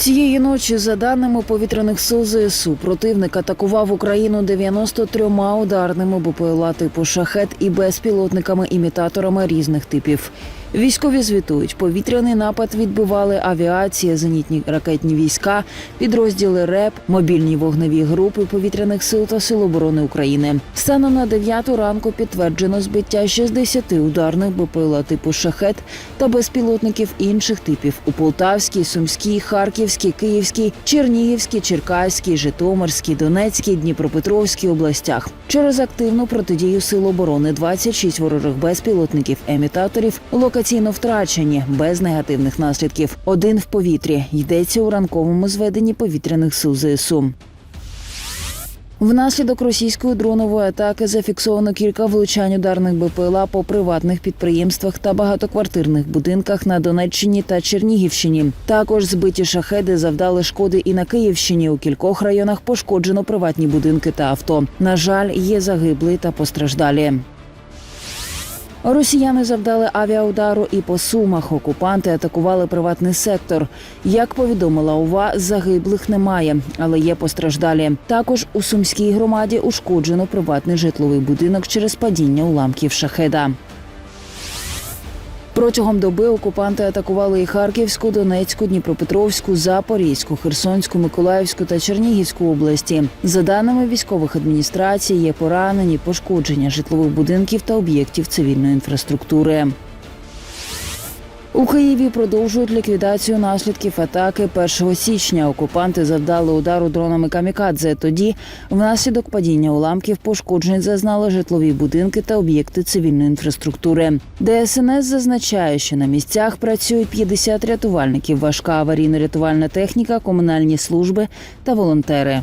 Цієї ночі, за даними повітряних сил ЗСУ, противник атакував Україну 93 ударними БПЛА типу шахет і безпілотниками-імітаторами різних типів. Військові звітують, повітряний напад відбивали авіація, зенітні ракетні війська, підрозділи РЕП, мобільні вогневі групи повітряних сил та сил оборони України. Станом на 9 ранку підтверджено збиття 60 ударних БПЛА типу шахет та безпілотників інших типів у Полтавській, Сумській, Харківській, Київській, Чернігівській, Черкаській, Житомирській, Донецькій, Дніпропетровській областях. Через активну протидію сил оборони 26 ворожих безпілотників емітаторів локаційно втрачені без негативних наслідків. Один в повітрі йдеться у ранковому зведенні повітряних сил ЗСУ. Внаслідок російської дронової атаки зафіксовано кілька влучань ударних БПЛА по приватних підприємствах та багатоквартирних будинках на Донеччині та Чернігівщині. Також збиті шахеди завдали шкоди і на Київщині. У кількох районах пошкоджено приватні будинки та авто. На жаль, є загиблі та постраждалі. Росіяни завдали авіаудару і по сумах. Окупанти атакували приватний сектор. Як повідомила ОВА, загиблих немає, але є постраждалі. Також у сумській громаді ушкоджено приватний житловий будинок через падіння уламків шахеда. Протягом доби окупанти атакували і Харківську, Донецьку, Дніпропетровську, Запорізьку, Херсонську, Миколаївську та Чернігівську області. За даними військових адміністрацій, є поранені, пошкодження житлових будинків та об'єктів цивільної інфраструктури. У Києві продовжують ліквідацію наслідків атаки 1 січня. Окупанти завдали удару дронами камікадзе. Тоді, внаслідок падіння уламків, пошкоджень зазнали житлові будинки та об'єкти цивільної інфраструктури. ДСНС зазначає, що на місцях працюють 50 рятувальників, важка аварійно-рятувальна техніка, комунальні служби та волонтери.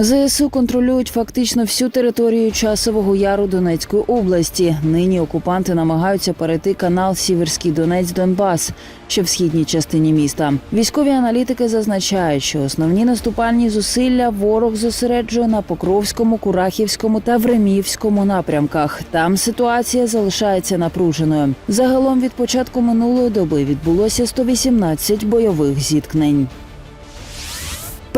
ЗСУ контролюють фактично всю територію часового яру Донецької області. Нині окупанти намагаються перейти канал Сіверський Донець Донбас, що в східній частині міста. Військові аналітики зазначають, що основні наступальні зусилля ворог зосереджує на Покровському, Курахівському та Времівському напрямках. Там ситуація залишається напруженою. Загалом від початку минулої доби відбулося 118 бойових зіткнень.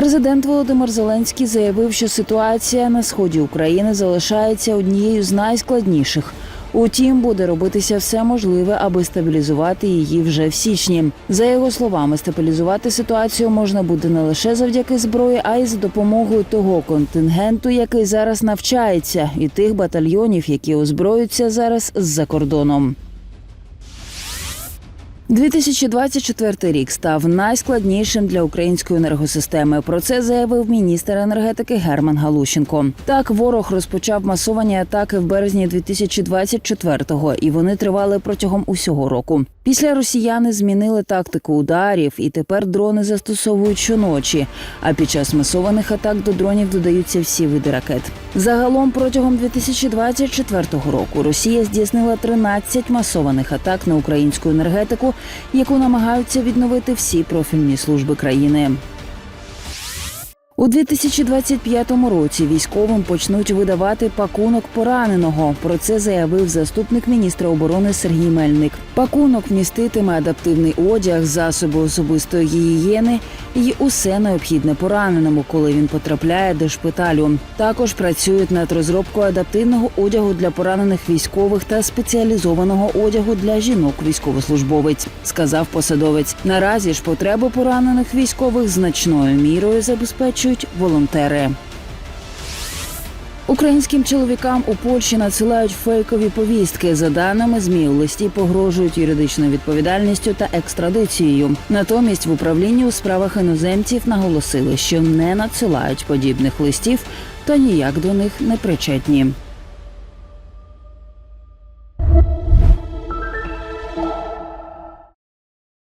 Президент Володимир Зеленський заявив, що ситуація на сході України залишається однією з найскладніших. Утім, буде робитися все можливе, аби стабілізувати її вже в січні. За його словами, стабілізувати ситуацію можна буде не лише завдяки зброї, а й за допомогою того контингенту, який зараз навчається, і тих батальйонів, які озброюються зараз з-за кордоном. 2024 рік став найскладнішим для української енергосистеми. Про це заявив міністр енергетики Герман Галущенко. Так, ворог розпочав масовані атаки в березні 2024-го, і вони тривали протягом усього року. Після росіяни змінили тактику ударів, і тепер дрони застосовують щоночі. А під час масованих атак до дронів додаються всі види ракет. Загалом протягом 2024 року Росія здійснила 13 масованих атак на українську енергетику, яку намагаються відновити всі профільні служби країни. У 2025 році військовим почнуть видавати пакунок пораненого. Про це заявив заступник міністра оборони Сергій Мельник. Пакунок міститиме адаптивний одяг, засоби особистої гігієни і усе необхідне пораненому, коли він потрапляє до шпиталю. Також працюють над розробкою адаптивного одягу для поранених військових та спеціалізованого одягу для жінок військовослужбовець, сказав посадовець. Наразі ж потреби поранених військових значною мірою забезпечують волонтери. Українським чоловікам у Польщі надсилають фейкові повістки. За даними ЗМІ, у листі погрожують юридичною відповідальністю та екстрадицією. Натомість в управлінні у справах іноземців наголосили, що не надсилають подібних листів та ніяк до них не причетні.